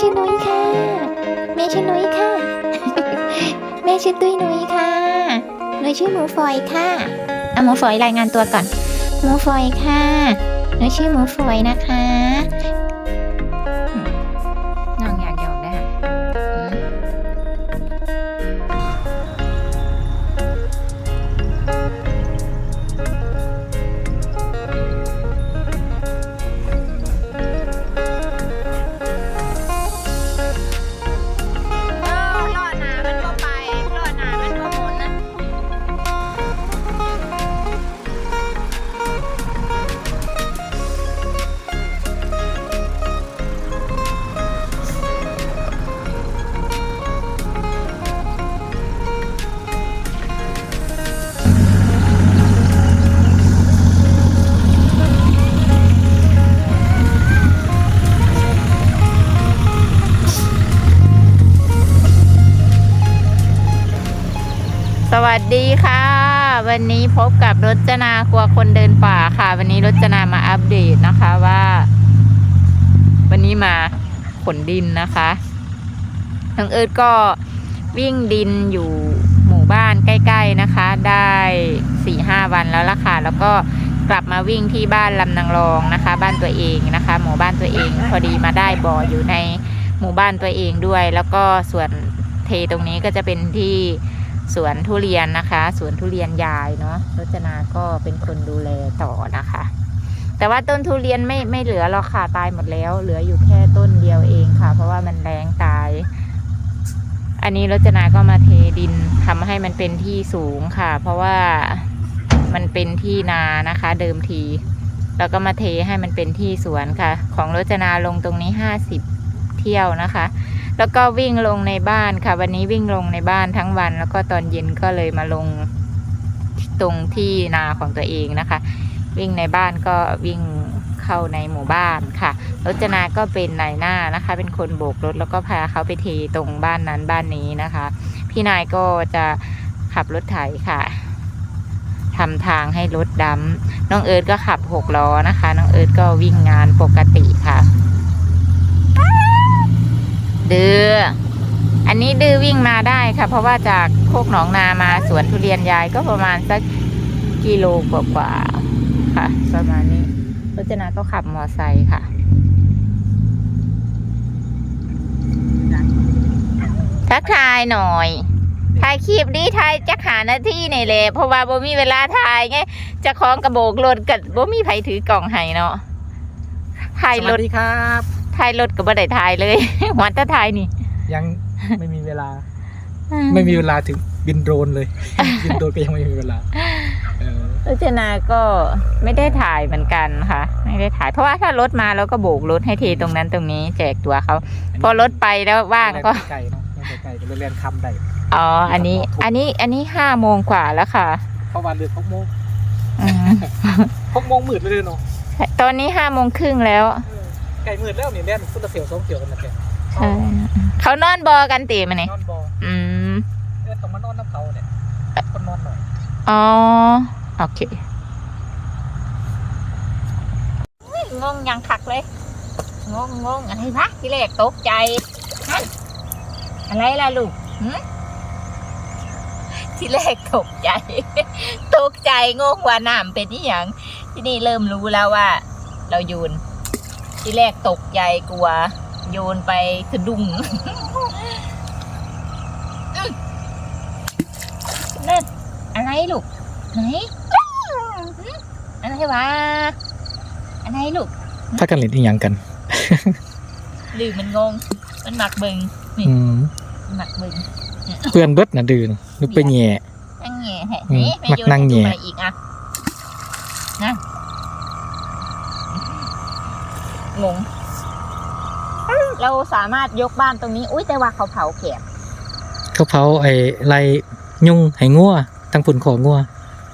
ชื่อนุ้ยค่ะ แม่ชื่อนุ้ยค่ะ แม่ชื่อตุ้ยนุ้ยค่ะหนูชื่อหมูฝอยค่ะเอาหมูฝอยรายงานตัวก่อน หมูฝอยค่ะหนูชื่อหมูฝอยนะคะ วัสดีค่ะ วันนี้พบกับรจนาครัวคนเดินป่าค่ะ วันนี้รจนามาอัปเดตนะคะว่า วันนี้มาขนดินนะคะน้องเอิร์ดก็วิ่งดินอยู่หมู่บ้านใกล้ ๆนะคะ ได้สี่ห้าวันแล้วล่ะค่ะ แล้วก็กลับมาวิ่งที่บ้านลำนางรองนะคะ บ้านตัวเองนะคะ หมู่บ้านตัวเองพอดีมาได้บ่ออยู่ในหมู่บ้านตัวเองด้วย แล้วก็ส่วนเทตรงนี้ก็จะเป็นที่ สวนทุเรียนนะคะ สวนทุเรียนยายเนาะรจนาก็เป็นคนดูแลต่อนะคะ แต่ว่าต้นทุเรียนไม่ไม่เหลือหรอกค่ะตายหมดแล้ว เหลืออยู่แค่ต้นเดียวเองค่ะ เพราะว่ามันแรงตาย อันนี้รจนาก็มาเทดินทำให้มันเป็นที่สูงค่ะ เพราะว่ามันเป็นที่นานะคะ เดิมที แล้วก็มาเทให้มันเป็นที่สวนค่ะ ของรจนาลงตรงนี้ห้าสิบเที่ยวนะคะ แล้วก็วิ่งลงในบ้านค่ะ วันนี้วิ่งลงในบ้านทั้งวัน แล้วก็ตอนเย็นก็เลยมาลงตรงที่นาของตัวเองนะคะ วิ่งในบ้านก็วิ่งเข้าในหมู่บ้านค่ะรจนาก็เป็นนายหน้านะคะ เป็นคนโบกรถแล้วก็พาเขาไปเทตรงบ้านนั้นบ้านนี้นะคะ พี่นายก็จะขับรถไถค่ะทำทางให้รถดำน้องเอิร์ดก็ขับหกล้อนะคะ น้องเอิร์ดก็วิ่งงานปกติค่ะ ดือ อันนี้ดื้อวิ่งมาได้ค่ะ เพราะว่าจากโคกหนองนามาสวนทุเรียนยายก็ประมาณสักกิโลกว่าๆค่ะ ประมาณนี้รจนาก็ขับมอไซค์ค่ะ ทักทายหน่อยถ่ายคลิปนี้ถ่ายจะหาหน้าที่ในี่แหละเพราะว่าบ่มีเวลาถ่ายไงจะคล้องกระโบกรถกับบ่มีไผถือกล่องให้เนาะถ่ายรถสวัสดีครับ ถ่ายรถก็บ่ได้ถ่ายเลย หวันจะถ่ายนี่ยังไม่มีเวลา ไม่มีเวลาถึงบินโดรนเลย บินโดรนก็ยังไม่มีเวลาเออรจนาก็ไม่ได้ถ่ายเหมือนกันค่ะ ไม่ได้ถ่าย เพราะว่าถ้ารถมาแล้วก็โบกรถให้เทตรงนั้นตรงนี้แจกตัวเขา พอรถไปแล้วว่างก็ไกลๆเนาะไม่ไกลๆก็เลยเรียนคำได้อ๋อ อันนี้ อันนี้ อันนี้ห้าโมงกว่าแล้วค่ะเพราะวันเดือนหกโมงอืมหกโมงมืดเลยเนาะ ตอนนี้ห้าโมงครึ่งแล้วเออ ไก่มืดแล้วนี่เล่นฟุตเสียวสองเสียวกันนะแกใช่เขานอนบอกันตีมาเนี่ยนอนบออืมเล่นต้องมานอนน้ำเขาเนี่ยคนนอนหน่อยอ๋อโอเคงงยังคักเลยงงงงอะไรวะที่แรกตกใจฮะอะไรล่ะลูกหึที่แรกตกใจ ตกใจงงว่าน้ำเป็นนี่ยังที่นี่เริ่มรู้แล้วว่า เราโยน ที่แรกตกใจกลัว โยนไปสะดุ้งอืมนั่นอะไรลูกไหนอะไรวะอะไรลูกถ้ากันเล่นอีหยังกันหรือมันงง มันหมักเบิงอืมหมักเบิงเพื่อนเบิดนะดืนนึกไปแย่นั่งแง่แหะอืมนี่ไม่มักโยนนั่งให้ดูแง่อะไรอีกอะนะ งงเราสามารถยกบ้านตรงนี้ อุ้ยแต่ว่าเขาเผาแขกเขาเผาไอ้ไรยุ่งให้งัวทั้งผุนของงัว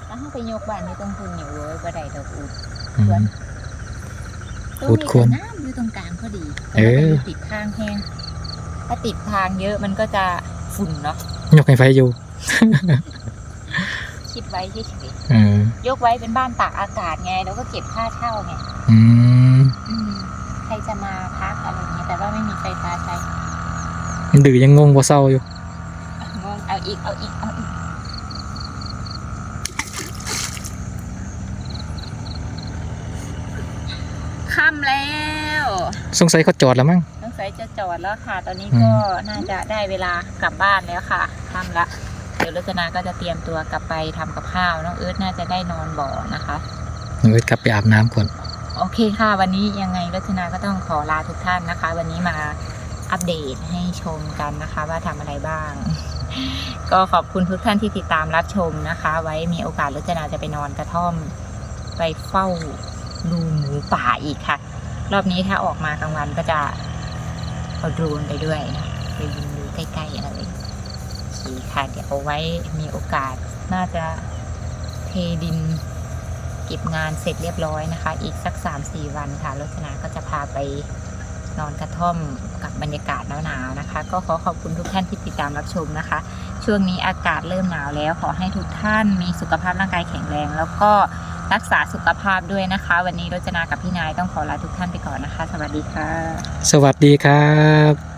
แล้วถ้าไปยกบ้านนี่ต้องคุณอยู่เว้ยบ่ได้ดอกอุดอืมควรอุดควรน้ำอยู่ตรงกลางพอดีเออแต่ว่ามันติดทางแห้งถ้าติดทางเยอะมันก็จะฝุ่นเนาะยกให้ไฟอยู่ คิดไว้เฉยอืมๆยกไว้เป็นบ้านตากอากาศไง แล้วก็เก็บค่าเช่าไง อืมอืม ใครจะมาพักอะไรอย่างเงี้ยแต่ว่าไม่มีไฟฟ้าใช้ยังดื้อยังงงบ่เศร้าอยู่งงเอาอีกเอาอีกเอาอีกค่ำแล้วสงสัยเขาจอดแล้วมั้งสงสัยจะจอดแล้วค่ะ ตอนนี้อืมก็น่าจะได้เวลากลับบ้านแล้วค่ะค่ำละเดี๋ยวรจนาก็จะเตรียมตัวกลับไปทำกับข้าวน้องเอิร์ธน่าจะได้นอนบ่อนะคะหนูกลับไปอาบน้ำก่อน โอเคค่ะ วันนี้ยังไงรัชนาก็ต้องขอลาทุกท่านนะคะ วันนี้มาอัปเดตให้ชมกันนะคะ ว่าทำอะไรบ้าง ก็ขอบคุณทุกท่านที่ติดตามรับชมนะคะ ไว้มีโอกาสรัชนาจะไปนอนกระท่อม ไปเฝ้าดูหมูป่าอีกค่ะ รอบนี้ถ้าออกมากลางวันก็จะเอาดรนไปด้วยนะไปยิงดูใกล้ๆอะไรโอเคค่ะ เดี๋ยวเอาไว้มีโอกาสน่าจะเทดิน เก็บงานเสร็จเรียบร้อยนะคะ อีกสัก 3-4 วันค่ะรจนาก็จะพาไปนอนกระท่อมกับบรรยากาศหนาวๆนะคะ ก็ขอขอบคุณทุกท่านที่ติดตามรับชมนะคะ ช่วงนี้อากาศเริ่มหนาวแล้ว ขอให้ทุกท่านมีสุขภาพร่างกายแข็งแรง แล้วก็รักษาสุขภาพด้วยนะคะ วันนี้รจนากับพี่นายต้องขอลาทุกท่านไปก่อนนะคะ สวัสดีค่ะ สวัสดีครับ